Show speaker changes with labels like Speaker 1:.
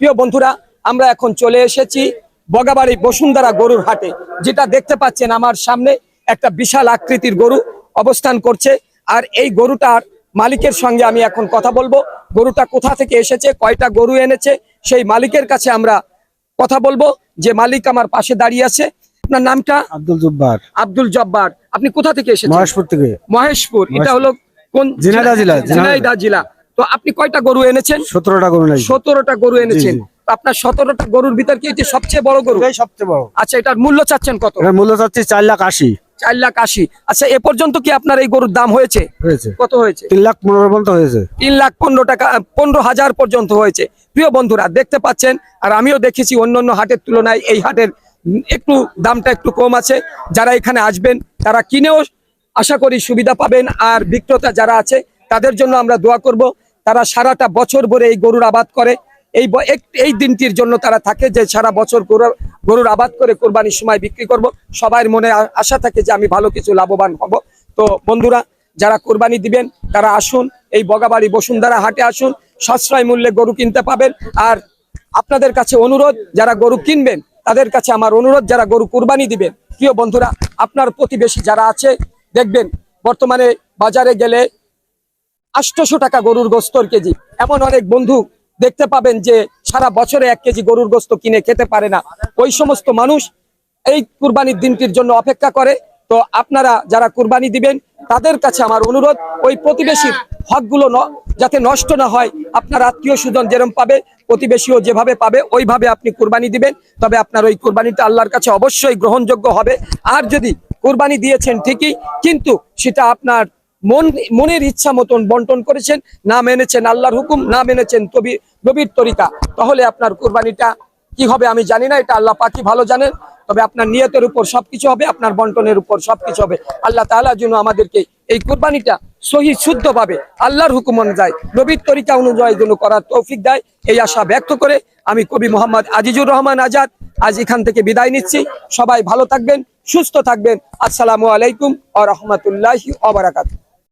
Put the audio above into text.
Speaker 1: প্রিয় বন্ধুরা আমরা এখন চলে এসেছি বগাবাড়ি বসুন্ধরা গরুর হাটে যেটা দেখতে পাচ্ছেন আমার সামনে একটা বিশাল আকৃতির গরু অবস্থান করছে। আর এই গরুটার মালিকের সঙ্গে আমি এখন কথা বলব। গরুটা কোথা থেকে এসেছে কয়টা গরু এনেছে সেই মালিকের কাছে আমরা কথা বলব। যে মালিক আমার পাশে দাঁড়িয়ে আছে আপনার নামটা?
Speaker 2: আব্দুল জব্বার।
Speaker 1: আব্দুল জব্বার। আপনি কোথা থেকে এসেছেন?
Speaker 2: মহেশপুর থেকে।
Speaker 1: মহেশপুর। এটা হলো কোন
Speaker 2: ঝিনাইদহ জেলা,
Speaker 1: জেলা। তো আপনি কয়টা গরু এনেছেন?
Speaker 2: সতেরোটা গরু
Speaker 1: সতেরোটা গরু এনেছেন। আপনার সতেরোটা গরুর ভিতর কি এটি সবচেয়ে বড় গরু?
Speaker 2: সবচেয়ে বড়।
Speaker 1: আচ্ছা এটার মূল্য চাচ্ছেন কত?
Speaker 2: মূল্য চাচ্ছি চার লাখ আশি।
Speaker 1: চার লাখ আশি। আচ্ছা এ পর্যন্ত কি আপনার এই গরুর দাম হয়েছে? কত হয়েছে?
Speaker 2: তিন লাখ পনেরো পর্যন্ত হয়েছে।
Speaker 1: তিন লাখ পনেরো টাকা পনেরো হাজার পর্যন্ত হয়েছে। প্রিয় বন্ধুরা দেখতে পাচ্ছেন আর আমিও দেখেছি অন্যান্য হাটের তুলনায় এই হাটের একটু দামটা একটু কম আছে। যারা এখানে আসবেন তারা কিনেও আশা করি সুবিধা পাবেন। আর বিক্রেতা যারা আছে তাদের জন্য আমরা দোয়া করব। তারা সারাটা বছর ভরে এই গরুর আবাদ করে। এই এই দিনটির জন্য তারা থাকে যে সারা বছর গরুর গরুর আবাদ করে কোরবানির সময় বিক্রি করব। সবার মনে আশা থাকে যে আমি ভালো কিছু লাভবান হব। তো বন্ধুরা, যারা কোরবানি দিবেন, তারা আসুন, এই বগাবাড়ি বসুন্ধরা হাটে আসুন, সাশ্রয় মূল্যে গরু কিনতে পাবেন। আর আপনাদের কাছে অনুরোধ, যারা গরু কিনবেন, তাদের কাছে আমার অনুরোধ, যারা গরু কোরবানি দিবেন। প্রিয় বন্ধুরা, আপনার প্রতিবেশী যারা আছে, দেখবেন, বর্তমানে বাজারে গেলে আটশোশো টাকা গরুর গোস্তর কেজি। এমন অনেক বন্ধু দেখতে পাবেন যে সারা বছরে এক কেজি গরুর গোস্ত কিনে খেতে পারে না। ওই সমস্ত মানুষ এই কুরবানির দিনটির জন্য অপেক্ষা করে। তো আপনারা যারা কুরবানি দিবেন, তাদের কাছে আমার অনুরোধ, ওই প্রতিবেশীর হকগুলো যাতে নষ্ট না হয়, আপনার আত্মীয় স্বজন যেরকম পাবে, প্রতিবেশীও যেভাবে পাবে, ওইভাবে আপনি কুরবানি দিবেন। তবে আপনার ওই কুরবানিটা আল্লাহর কাছে অবশ্যই গ্রহণযোগ্য হবে। আর যদি কুরবানি দিয়েছেন ঠিকই, কিন্তু সেটা আপনার মন, মনের ইচ্ছা মতন বন্টন করেছেন, না মেনেছেন আল্লাহর হুকুম, না মেনেছেন তবি নবীর তরিকা। তাহলে আপনার কুরবানিটা কি হবে আমি জানি না, এটা আল্লাহ পাকি ভালো জানেন। তবে আপনার নিয়তের উপর সবকিছু হবে, আপনার বন্টনের উপর সবকিছু হবে। আল্লাহ তাআলা যেন আমাদেরকে এই কুরবানিটা সহি শুদ্ধ ভাবে আল্লাহর হুকুম অনুযায়ী, নবীর তরিকা অনুযায়ী যেন করার তৌফিক দেয়, এই আশা ব্যক্ত করে আমি কবি মোহাম্মদ আজিজুর রহমান আজাদ আজ এখান থেকে বিদায় নিচ্ছি। সবাই ভালো থাকবেন, সুস্থ থাকবেন। আসসালামু আলাইকুম আ রহমতুল্লাহি